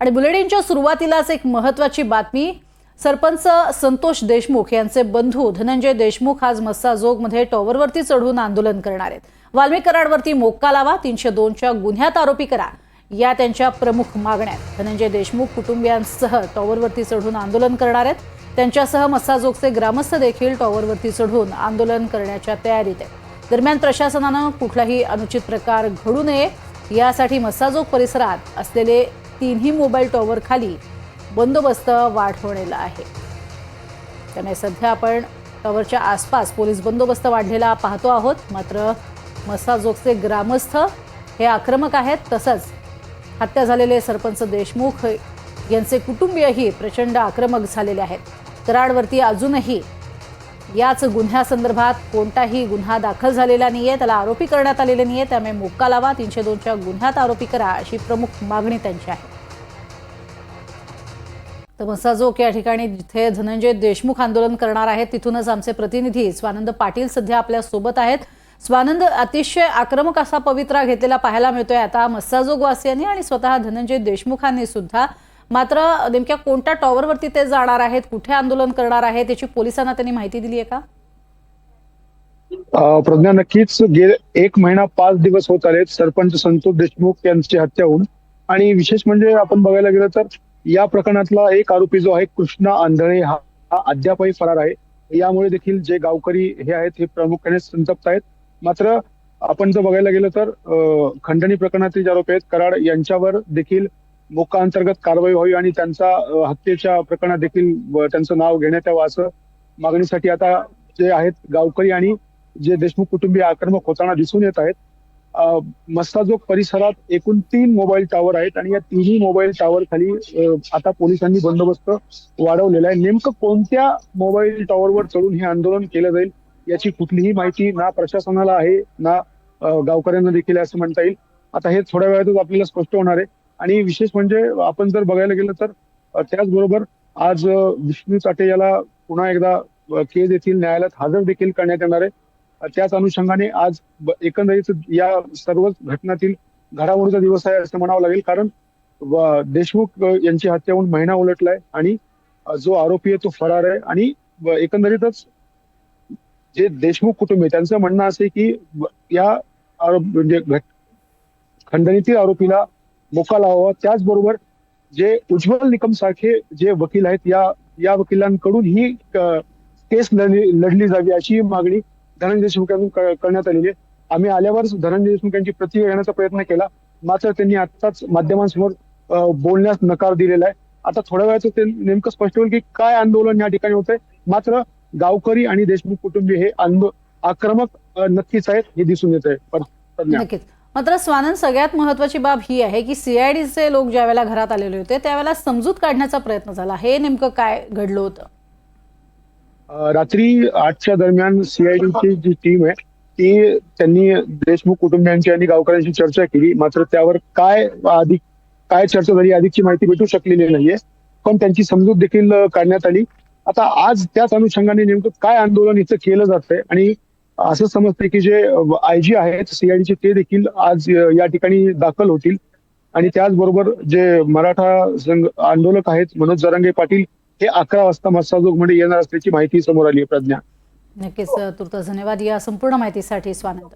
आणि बुलेटिनच्या सुरुवातीलाच एक महत्वाची बातमी. सरपंच संतोष देशमुख यांचे बंधू धनंजय देशमुख आज मस्साजोगमध्ये टॉवरवरती चढून आंदोलन करणार आहेत. वाल्मिक कराडवरती मोक्का लावा तीनशे दोनच्या गुन्ह्यात आरोपी करा या त्यांच्या प्रमुख मागण्या धनंजय देशमुख कुटुंबियांसह टॉवरवरती चढून आंदोलन करणार आहेत. त्यांच्यासह मस्साजोगचे ग्रामस्थ देखील टॉवरवरती चढून आंदोलन करण्याच्या तयारीत आहेत. दरम्यान प्रशासनानं कुठलाही अनुचित प्रकार घडू नये. यासाठी मस्साजोग परिसरात असलेले तीनही मोबाईल टॉवर खाली बंदोबस्त वाढवलेला आहे. त्यामुळे सध्या आपण टॉवरच्या आसपास पोलीस बंदोबस्त वाढलेला पाहतो आहोत. मात्र मसाजोगचे ग्रामस्थ हे आक्रमक आहेत. तसंच हत्या झालेले सरपंच देशमुख यांचे कुटुंबीयही प्रचंड आक्रमक झालेले आहेत. कराडवरती अजूनही याच गुन्ह्यासंदर्भात कोणताही गुन्हा दाखल झालेला नाहीये त्याला आरोपी करण्यात आलेले नाहीये त्यामुळे मुक्का लावा तीनशे दोनच्या गुन्ह्यात आरोपी करा अशी प्रमुख मागणी त्यांची आहे. तर मसाजोक या ठिकाणी जिथे धनंजय देशमुख आंदोलन करणार आहेत तिथूनच आमचे प्रतिनिधी स्वानंद पाटील सध्या आपल्यासोबत आहेत. स्वानंद अतिशय आक्रमक असा पवित्रा घेतलेला पाहायला मिळतोय. आता मस्साजोग वासियांनी आणि स्वतः धनंजय देशमुखांनी सुद्धा मात्र नेमक्या कोणत्या टॉवरवरती ते जाणार आहेत कुठे आंदोलन करणार आहेत याची पोलिसांना त्यांनी माहिती दिली आहे का? प्रज्ञा नक्कीच गेले एक महिना पाच दिवस होत आलेत. सरपंच संतोष देशमुख यांची हत्या होऊन. आणि विशेष म्हणजे आपण बघायला गेलं तर या प्रकरणातला एक आरोपी जो आहे कृष्णा आंधळे हा अद्यापही फरार आहे. यामुळे देखील जे गावकरी हे आहेत हे प्रामुख्याने संतप्त आहेत. मात्र आपण जर बघायला गेलं तर खंडणी प्रकरणातील जे आरोपी आहेत कराड यांच्यावर देखील मोका अंतर्गत कारवाई व्हावी आणि त्यांचा हत्येच्या प्रकरणात देखील त्यांचं नाव घेण्यात यावं असं मागणीसाठी आता जे आहेत गावकरी आणि जे देशमुख कुटुंबीय आक्रमक होताना दिसून येत आहेत. मस्ताजोग परिसरात एकूण तीन मोबाईल टॉवर आहेत आणि या तिन्ही मोबाईल टॉवर खाली आता पोलिसांनी बंदोबस्त वाढवलेला आहे. नेमकं कोणत्या मोबाईल टॉवरवर चढून हे आंदोलन केलं जाईल याची कुठलीही माहिती ना प्रशासनाला आहे ना गावकऱ्यांना देखील आहे असं म्हणता येईल. आता हे थोड्या वेळातच आपल्याला स्पष्ट होणार आहे. आणि विशेष म्हणजे आपण जर बघायला गेलं तर त्याचबरोबर आज विष्णू चाटे याला पुन्हा एकदा अ, केज येथील न्यायालयात हजर देखील करण्यात येणार आहे. त्याच अनुषंगाने आज एकंदरीत या सर्वच घटनातील घडामोडीचा दिवस आहे असं म्हणावं लागेल. कारण देशमुख यांची हत्या होऊन महिना उलटलाय आणि जो आरोपी आहे तो फरार आहे. आणि एकंदरीतच जे देशमुख कुटुंब आहे त्यांचं म्हणणं असं की या आरोप म्हणजे खंडणीतील आरोपीला मोका लावावा त्याचबरोबर जे उज्ज्वल निकम सारखे जे वकील आहेत या या वकिलांकडून ही केस लढली जावी अशी मागणी धनंजय देशमुख यांनी करण्यात आलेली आहे. आम्ही आल्यावर धनंजय देशमुख यांची प्रतिक्रिया घेण्याचा प्रयत्न केला. मात्र त्यांनी आताच माध्यमांसमोर बोलण्यास नकार दिलेला आहे. आता थोड्या वेळाचं ते नेमकं स्पष्ट होईल की काय आंदोलन या ठिकाणी होतंय. मात्र गावकरी आणि देशमुख कुटुंबीय हे आंदो आक्रमक नक्कीच आहेत हे दिसून येत आहे नक्कीच. मात्र स्वानंद सगळ्यात महत्वाची बाब ही आहे की सीआयडीचे लोक ज्यावेळेला घरात आलेले होते त्यावेळेला समजूत काढण्याचा प्रयत्न झाला. हे नेमकं काय घडलं होतं? रात्री आठच्या दरम्यान सीआयडीची जी टीम आहे ती त्यांनी देशमुख कुटुंबियांची आणि गावकऱ्यांशी चर्चा केली. मात्र त्यावर काय अधिक काय चर्चा झाली अधिकची माहिती भेटू शकलेली नाहीये. पण त्यांची समजूत देखील काढण्यात आली. आता आज त्याच अनुषंगाने नेमकं काय आंदोलन इथं केलं जातंय आणि असं समजते की जे आय जी आहेत सीआयडीचे ते देखील आज या ठिकाणी दाखल होतील. आणि त्याचबरोबर जे मराठा संघ आंदोलक आहेत मनोज जरांगे पाटील हे अकरा वाजता मस्साजोगमध्ये येणार असल्याची माहिती समोर आली आहे प्रज्ञा. नक्कीच तुर्त धन्यवाद. या संपूर्ण माहितीसाठी स्वानंद